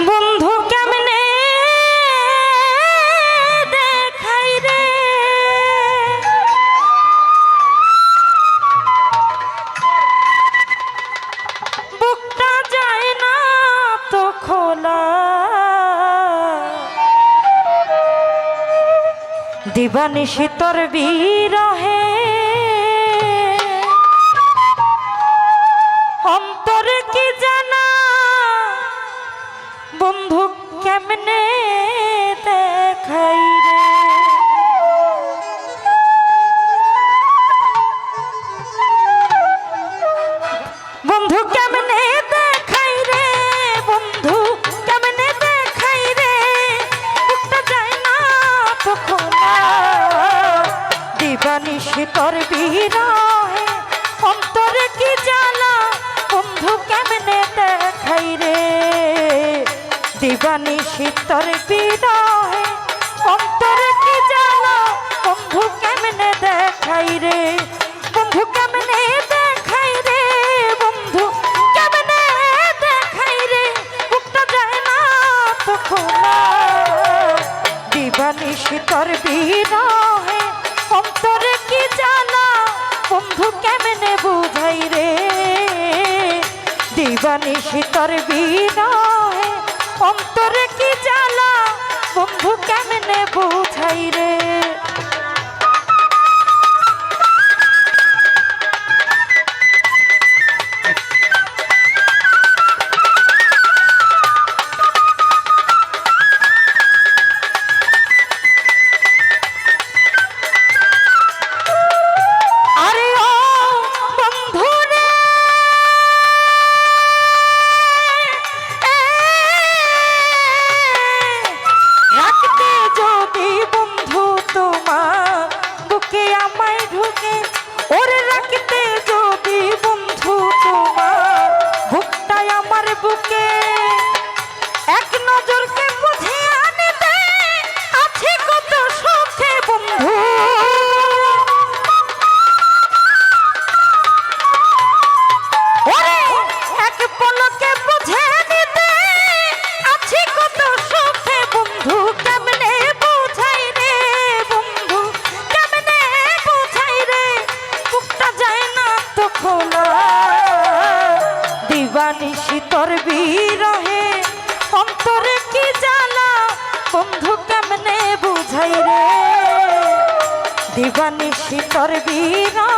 বন্ধু কেমনে দেখাই রে? বুকটা যায় না তো খোলা। দিবানি শীতর বিরহে বন্ধু কেমনে দিবানি শীতর বিরহে অন্তরে কি জানা, বন্ধু কেমনে দেখাই রে? বন্ধু কেমনে দেখাই রে? বন্ধু কেমনে দেখাই রে? বুকটা যায় না তো খোলা দিবানি শীতর বিরহে অন্তরে কি জানা, বন্ধু কেমনে বুঝাই রে? দিবানি শীতর বিরহ অন্তরে জীবনী শীতর বীরা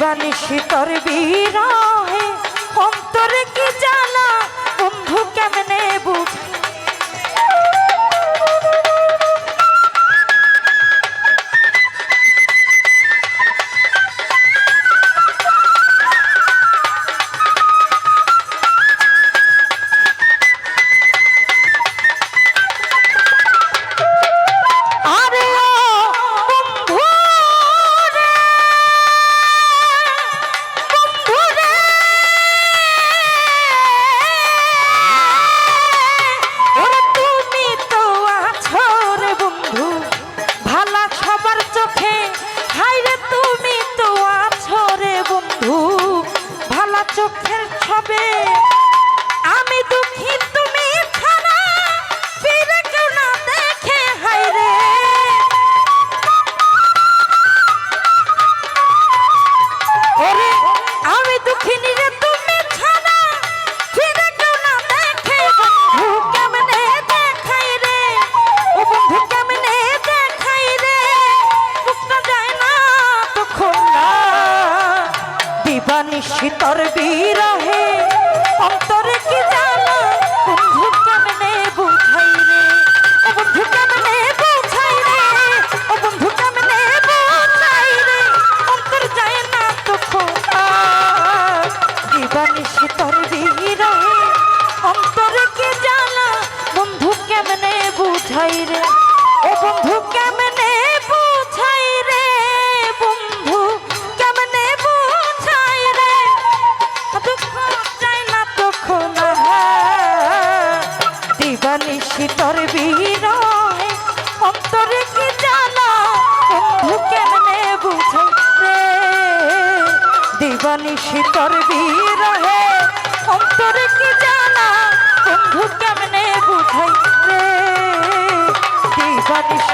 জানিস তোর বিরহে অন্তরে কি জানা? বন্ধু কেমনে বুঝি শীতর বীরা নিশি তোর বিরহে। অন্তরে কি জানা বন্ধু কেমনে বুঝাই রে দিবানিশ